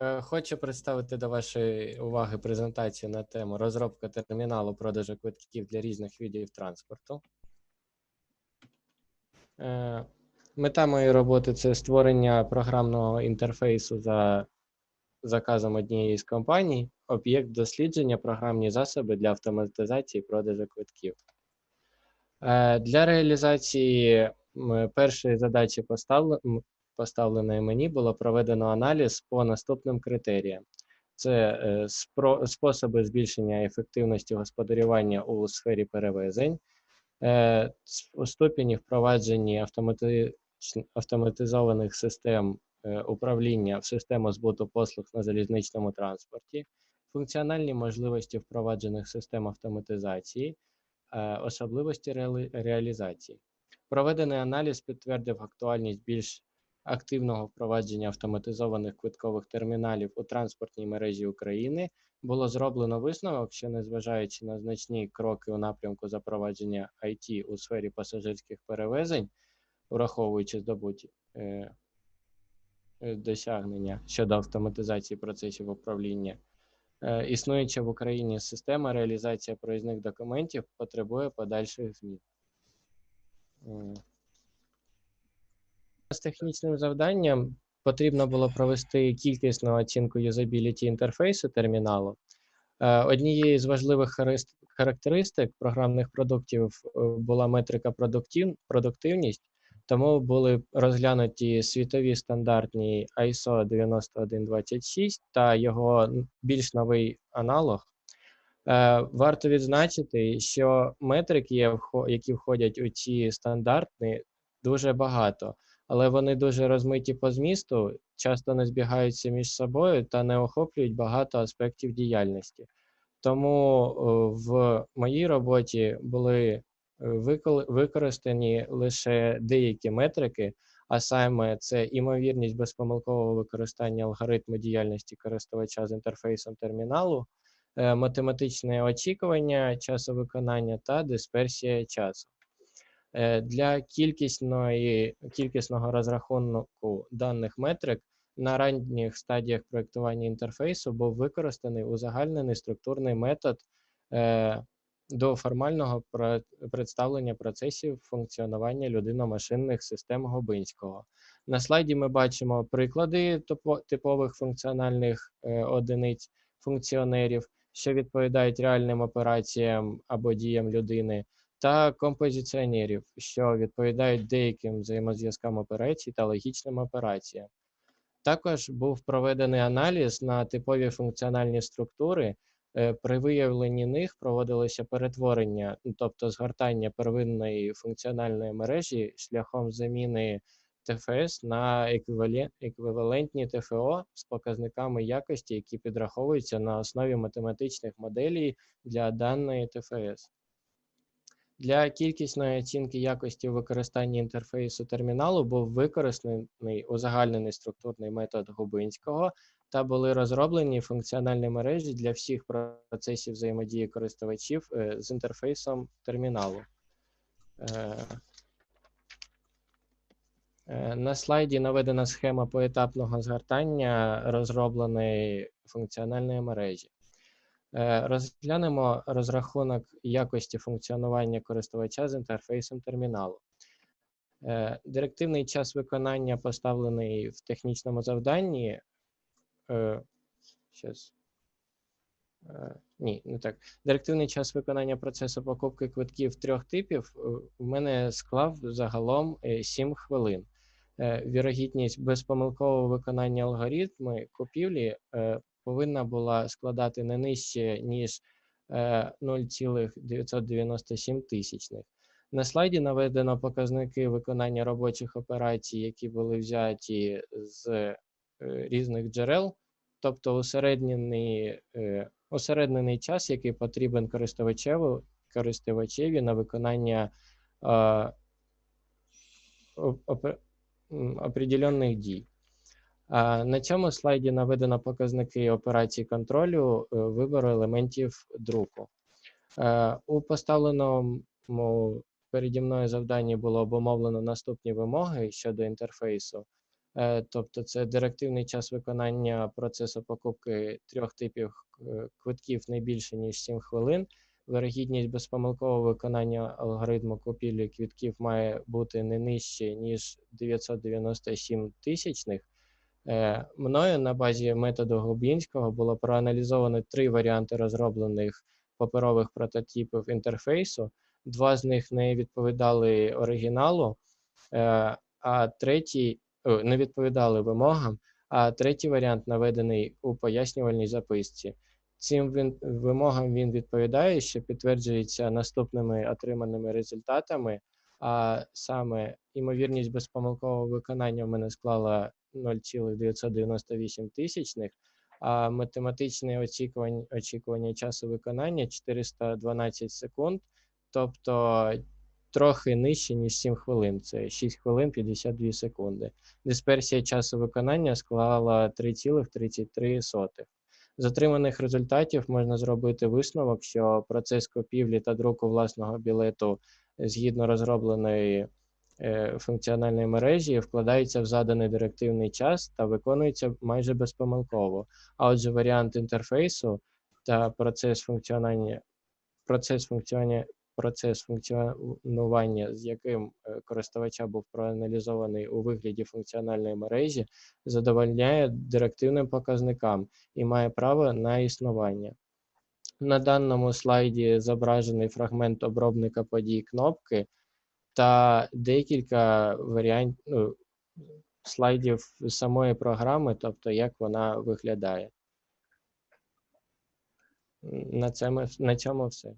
Е, Хочу представити до вашої уваги презентацію на тему розробка терміналу продажу квитків для різних видів транспорту. Е, Мета моєї роботи це створення програмного інтерфейсу за заказом однієї з компаній, об'єкт дослідження, програмні засоби для автоматизації продажу квитків. Е, Для реалізації першої задачі поставленої мені було проведено аналіз по наступним критеріям: це е, способи збільшення ефективності господарювання у сфері перевезень, е, ступені впровадження автомати- автоматизованих систем е, управління в систему збуту послуг на залізничному транспорті, функціональні можливості впроваджених систем автоматизації, особливості реалізації. Проведений аналіз підтвердив актуальність більш активного впровадження автоматизованих квиткових терміналів у транспортній мережі України. Було зроблено висновок, що незважаючи на значні кроки у напрямку запровадження IT у сфері пасажирських перевезень, враховуючи здобуті е, е, досягнення щодо автоматизації процесів управління, е, існуюча в Україні система реалізації проїзних документів потребує подальших змін. З технічним завданням потрібно було провести кількісну оцінку юзабіліті інтерфейсу терміналу. Е, Однією з важливих характеристик програмних продуктів е, була метрика продуктив, продуктивність, тому були розглянуті світові стандартні ISO 9126 та його більш новий аналог. Е, Варто відзначити, що метрик які входять у ці стандартні, дуже багато, але вони дуже розмиті по змісту, часто не збігаються між собою та не охоплюють багато аспектів діяльності. Тому е, в моїй роботі були е, використані лише деякі метрики, а саме це імовірність безпомилкового використання алгоритму діяльності користувача з інтерфейсом терміналу, е, математичне очікування часу виконання та дисперсія часу. Е, Для кількісної, кількісного розрахунку даних метрик на ранніх стадіях проєктування інтерфейсу був використаний узагальнений структурний метод е, до формального представлення процесів функціонування людино-машинних систем Гобинського. На слайді ми бачимо приклади типових функціональних е, одиниць функціонерів, що відповідають реальним операціям або діям людини, та композиціонерів, що відповідають деяким взаємозв'язкам операцій та логічним операціям. Також був проведений аналіз на типові функціональні структури. Е, При виявленні них проводилося перетворення, ну, тобто згортання первинної функціональної мережі шляхом заміни ТФС на еквівалентні ТФО з показниками якості, які підраховуються на основі математичних моделей для даної ТФС. Для кількісної оцінки якості використання інтерфейсу терміналу був використаний узагальнений структурний метод Губинського та були розроблені функціональні мережі для всіх процесів взаємодії користувачів е, з інтерфейсом терміналу. Е, е, На слайді наведена схема поетапного згортання розробленої функціональної мережі. Е, Розглянемо розрахунок якості функціонування користувача з інтерфейсом терміналу. Е, Директивний час виконання, поставлений в технічному завданні. е, щас. Ні, не так. Директивний час виконання процесу покупки квитків трьох типів в мене склав загалом е, 7 хвилин. Вірогідність безпомилкового виконання алгоритму купівлі повинна була складати не нижче, ніж е, 0,997 тисячних. На слайді наведено показники виконання робочих операцій, які були взяті з е, різних джерел, тобто усереднений, е, усереднений час, який потрібен користувачеву, користувачеві на виконання е, оп- определенних дій. На цьому слайді наведено показники операцій контролю е, вибору елементів друку. Е, У поставленому переді мною завданні було обумовлено наступні вимоги щодо інтерфейсу. Е, Тобто це директивний час виконання процесу покупки трьох типів квитків не більше, ніж 7 хвилин. Вирогідність безпомилкового виконання алгоритму купівлі квитків має бути не нижче, ніж 997 тисячних. Е, Мною на базі методу Глубінського було проаналізовано три варіанти розроблених паперових прототипів інтерфейсу. Два з них не відповідали оригіналу, е, а третій не відповідали вимогам, а третій варіант наведений у пояснювальній записці. Цим він, вимогам він відповідає, що підтверджується наступними отриманими результатами, а саме імовірність безпомилкового виконання в мене склала 0,998 тисячних, а математичне очікування, очікування часу виконання 412 секунд, тобто трохи нижче, ніж 7 хвилин. Це 6 хвилин 52 секунди. Дисперсія часу виконання склала 3,33. З отриманих результатів можна зробити висновок, що процес купівлі та друку власного білету згідно розробленої функціональної мережі вкладається в заданий директивний час та виконується майже безпомилково. А отже, варіант інтерфейсу та процес функціонування, процес функціонування, процес функціонування, з яким е, користувача був проаналізований у вигляді функціональної мережі, задовольняє директивним показникам і має право на існування. На даному слайді зображений фрагмент обробника подій кнопки та декілька варіантів ну, слайдів самої програми, тобто як вона виглядає. На цьому, на цьому все.